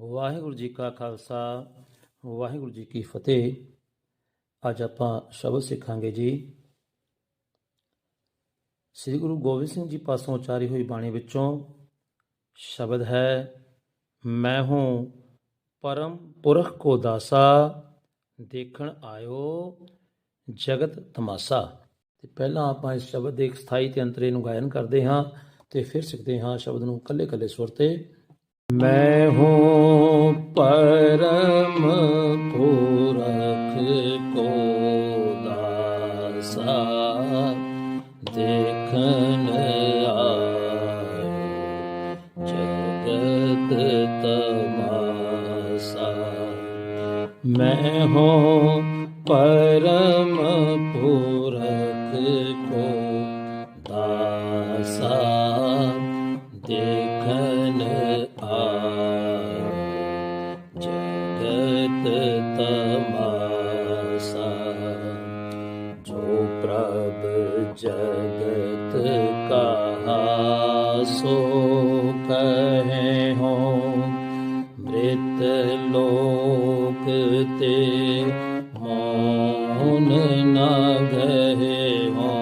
ਵਾਹਿਗੁਰੂ ਜੀ ਕਾ ਖਾਲਸਾ, ਵਾਹਿਗੁਰੂ ਜੀ ਕੀ ਫਤਿਹ। ਅੱਜ ਆਪਾਂ ਸ਼ਬਦ ਸਿੱਖਾਂਗੇ ਜੀ। ਸ੍ਰੀ ਗੁਰੂ ਗੋਬਿੰਦ ਸਿੰਘ ਜੀ ਪਾਸੋਂ ਉਚਾਰੀ ਹੋਈ ਬਾਣੀ ਵਿੱਚੋਂ ਸ਼ਬਦ ਹੈ, ਮੈਂ ਹੂੰ ਪਰਮ ਪੁਰਖ ਕੋ ਦਾਸਾ, ਦੇਖਣ ਆਇਓ ਜਗਤ ਤਮਾਸਾ। ਤੇ ਪਹਿਲਾਂ ਆਪਾਂ ਇਸ ਸ਼ਬਦ ਦੇ ਸਥਾਈ ਤੇ ਅੰਤਰੇ ਨੂੰ ਗਾਇਨ ਕਰਦੇ ਹਾਂ ਤੇ ਫਿਰ ਸਿੱਖਦੇ ਹਾਂ ਸ਼ਬਦ ਨੂੰ ਕੱਲੇ ਕੱਲੇ ਸੁਰ ਤੇ। ਮੈਂ ਹੂੰ ਪਰਮ ਪੁਰਖ ਕੋ ਦਾਸਾ, ਦੇਖਣ ਆਇਓ ਜਗਤ ਤਮਾਸਾ। ਮੈਂ ਹੂੰ ਪਰਮ ਪੁਰਖ ਕੋ ਦਾਸਾ। जगत कहा सो कहे हो मृत लोक ते मौन न गहे हो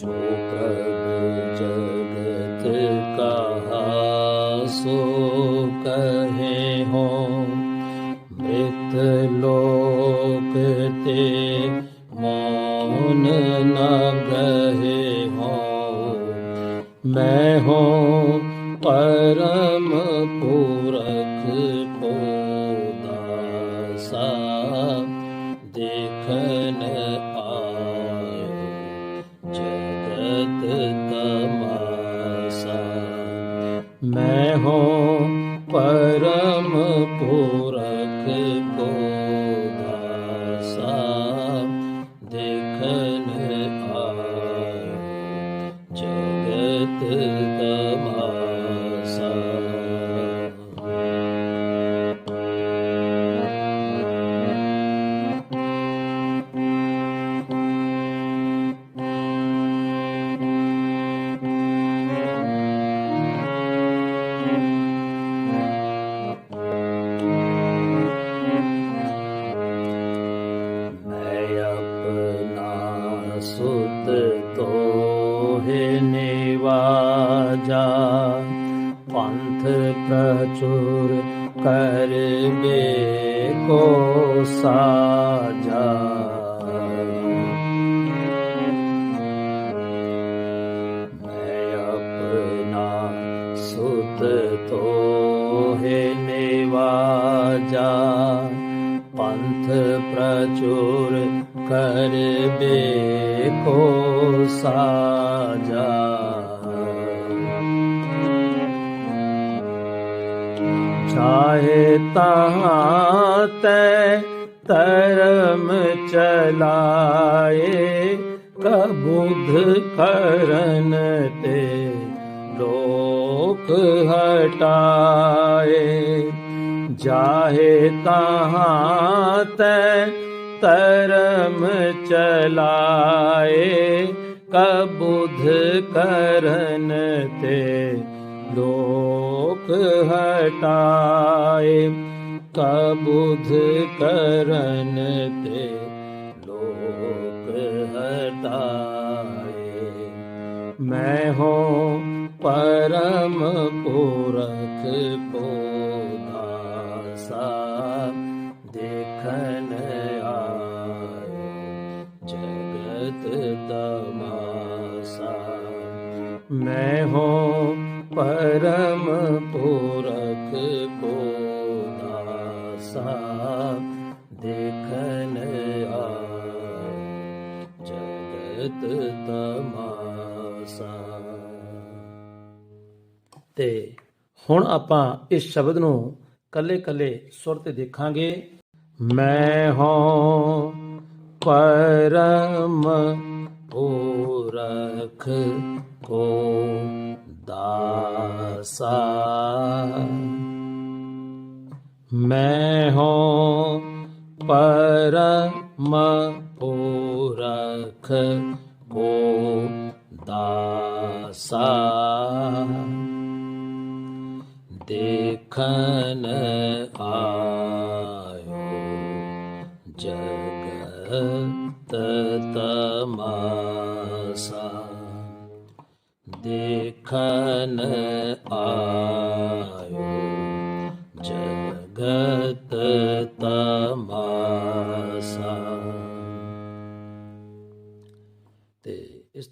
जो प्रभु जगत कहा सो कहे मैं हो परम पुरख को देखन आयो जगत तमासा मैं हो परम पुरख ਰਹੇ ਨਿਵਾਜਾ ਪੰਥ ਪ੍ਰਚੁਰ ਕਰ ਬੇ ਕੋ ਸਾ। साजा चाहे तहाँ तय तरम चलाए कबुध करन ते लोक हटाए। जाहे तहाँ तय तरम चलाए कबुध करन ते लोक हटाए कबुध करन ते लोक हटाए। मैं हो परम पुरख को ਜਗਤ ਤਮਾਸਾ। ਤੇ ਹੁਣ ਆਪਾਂ ਇਸ ਸ਼ਬਦ ਨੂੰ ਕੱਲੇ ਕੱਲੇ ਸੁਰ ਤੇ ਦੇਖਾਂਗੇ। ਮੈਂ ਹਾਂ ਪਰਮ ਪੁਰਖ ਕੋ ਦਾਸਾ। ਮੈਂ ਹਾਂ ਪਰਮ ਪੁਰਖ ਕੋ ਦਾਸਾ। ਦੇਖਨ ਆਇਓ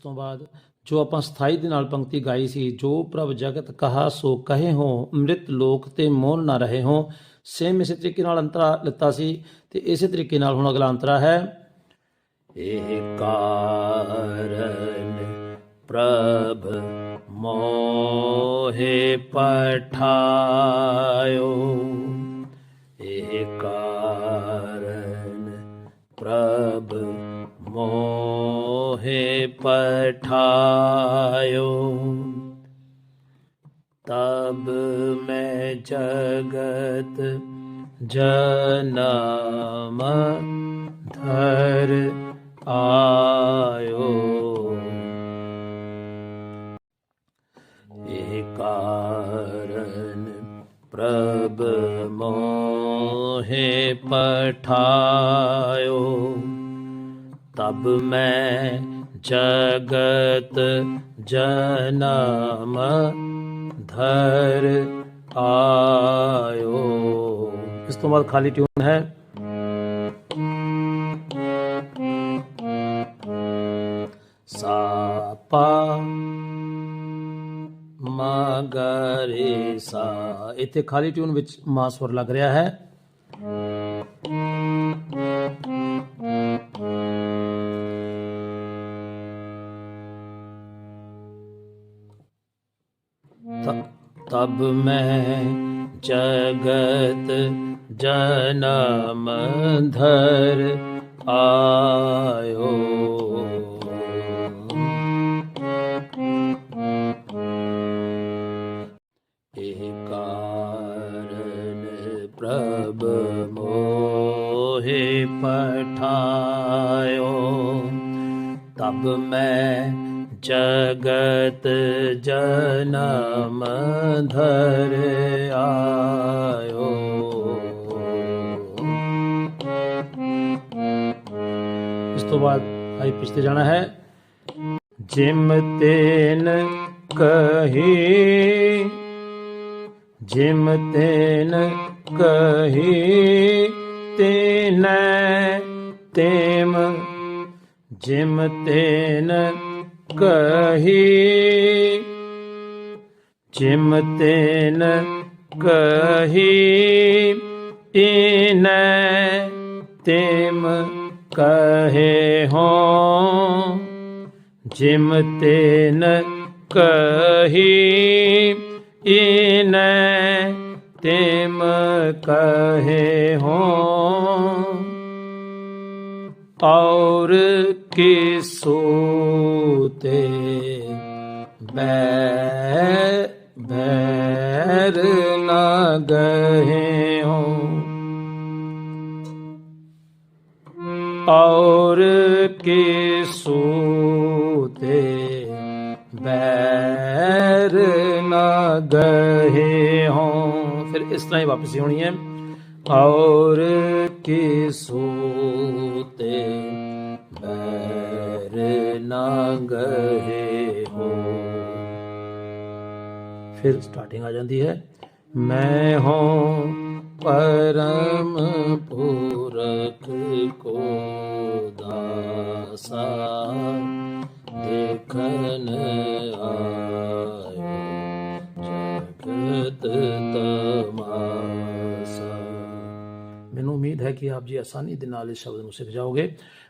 ਤੋਂ ਬਾਅਦ ਜੋ ਆਪਾਂ ਸਥਾਈ ਦੇ ਨਾਲ ਪੰਕਤੀ ਗਾਈ ਸੀ, ਜੋ ਪ੍ਰਭ ਜਗਤ ਕਹਾ, ਸੋ ਕਹੇ ਹੋ, ਅੰਮ੍ਰਿਤ ਲੋਕ ਤੇ ਮੋਹ ਨਾ ਰਹੇ ਹੋ। ਸੇਮ ਇਸੇ ਤਰੀਕੇ ਨਾਲ ਅੰਤਰਾ ਲਿੱਤਾ ਸੀ ਤੇ ਇਸੇ ਤਰੀਕੇ ਨਾਲ ਹੁਣ ਅਗਲਾ ਅੰਤਰਾ ਹੈ। ਇਹ ਕਾਰਨ ਪ੍ਰਭ ਮੋਹਿ ਪਠਾਇਓ। ਇਹ ਕਾਰਨ ਪ੍ਰਭ ਮੋਹਿ ुहे पठायो। तब मैं जगत जनम धर आयो। कारण प्रभ मोहे पठायो। ਤਬ ਮੈਂ ਜਗਤ ਜਨਮ ਧਰ ਆਇਓ ਇਸ ਤੋਂ ਬਾਅਦ ਖਾਲੀ ਟਿਊਨ ਹੈ ਸਾ ਪਾ ਮਾ ਸਾ ਇੱਥੇ ਖਾਲੀ ਟਿਊਨ ਵਿੱਚ ਮਾਸਵਰ ਲੱਗ ਰਿਹਾ ਹੈ तब मैं जगत जनमधर आयो। प्रभ मोहे पठायो। ਤਬ ਮੈਂ ਜਗਤ ਜਨਮ ਧਰ ਆਇਓ ਇਸ ਤੋਂ ਬਾਅਦ ਆਈ ਪਿਛਤੇ ਜਾਣਾ ਹੈ। ਜਿਮ ਤੇਨ ਕਹੀ, ਜਿਮ ਤੇਨ ਕਹੀ ਤੇਨੈ ਤੇਮ ਜਿਮ ਤੇਨ ਕਹੀ। ਜਿਮ ਤੇਨ ਕਹੀ। ਇਨੈ ਤੇਮ ਕਹੇ ਹੋ। ਜਿਮ ਤੇਨ ਕਹੀ। ਇਨੈ ਤੇਮ ਕਹੇ ਹੋ। ਔਰ ਕਿਸੋ ਤੇ ਬੈ ਬੈਰ ਨਾ ਗਏ ਹੋ ਔਰ ਕਿਸੋ ਤੇ ਬੈਰ ਨਾ ਗਏ ਹੋ ਫਿਰ ਇਸ ਤਰ੍ਹਾਂ ਹੀ ਵਾਪਸੀ ਹੋਣੀ ਹੈ। ਔਰ ਕੇ ਤੇ ਬੈਰ ਨਾ ਗਏ ਹੋ ਫਿਰ ਸਟਾਰਟਿੰਗ ਆ ਜਾਂਦੀ ਹੈ ਮੈਂ ਹਾਂ ਪਰਮ ਪੁਰਖ ਕੋ ਦਾਸਾ ਦੇਖਨ ਆਇਓ ਜਗਤ ਤਮਾਸਾ ਮੈਨੂੰ ਉਮੀਦ ਹੈ ਕਿ ਆਪ ਜੀ ਆਸਾਨੀ ਦੇ ਨਾਲ ਇਸ ਸ਼ਬਦ ਨੂੰ ਸਿੱਖ ਜਾਓਗੇ